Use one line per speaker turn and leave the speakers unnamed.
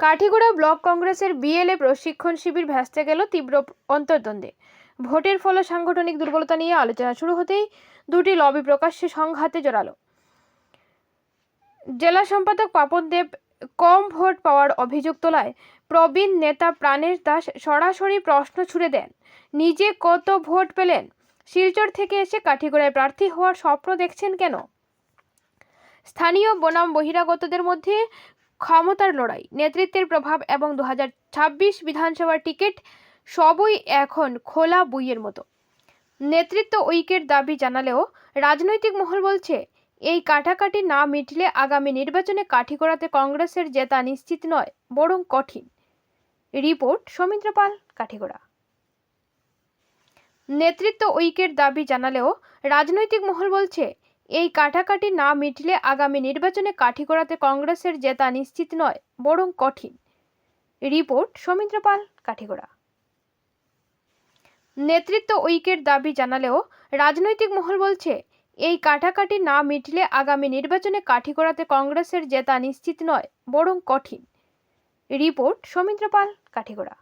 Kathigora block কংগ্রেসের BLA প্রশিক্ষণ শিবির ভেস্তে গেল তীব্র অন্তর্দ্বন্দ্বে। ভোটের ফলে সাংগঠনিক দুর্বলতা নিয়ে আলোচনা শুরু হতেই দুটি লবি প্রকাশ্যে সংঘাতে জড়ালো। জেলা সম্পাদক পাপন দেব কম ভোট পাওয়ার অভিযোগ তোলায় প্রবীণ নেতা প্রাণেশ দাস সরাসরি প্রশ্ন ছুড়ে দেন, নিজে কত ভোট পেলেন? শিলচর থেকে এসে কাঠিগোড়ায় প্রার্থী হওয়ার স্বপ্ন দেখছেন কেন? স্থানীয় বনাম বহিরাগতদের মধ্যে ক্ষমতার লড়াই, নেতৃত্বের প্রভাব এবং দু বিধানসভার টিকিট সবই এখন খোলা বইয়ের মতো। নেতৃত্ব ঐক্যের দাবি জানালেও রাজনৈতিক মহল বলছে, এই কাটাকাটি না মিটলে আগামী নির্বাচনে কাঠিগড়াতে কংগ্রেসের জেতা নিশ্চিত নয়, বরং কঠিন। রিপোর্ট সৌমিত্র পাল, কাঠিগড়া। নেতৃত্ব ঐক্যের দাবি জানালেও রাজনৈতিক মহল বলছে এই কাটাকাটি না মিটলে আগামী নির্বাচনে কাঠিগড়াতে কংগ্রেসের জেতা নিশ্চিত নয়, বরং কঠিন। রিপোর্ট সৌমিত্র পাল কাঠিগড়া। নেতৃত্ব উইকের দাবি জানালেও রাজনৈতিক মহল বলছে, এই কাটাকাটি না মিটলে আগামী নির্বাচনে কাঠিগড়াতে কংগ্রেসের জেতা নিশ্চিত নয়, বরং কঠিন। রিপোর্ট সৌমিত্র পাল কাঠিগড়া।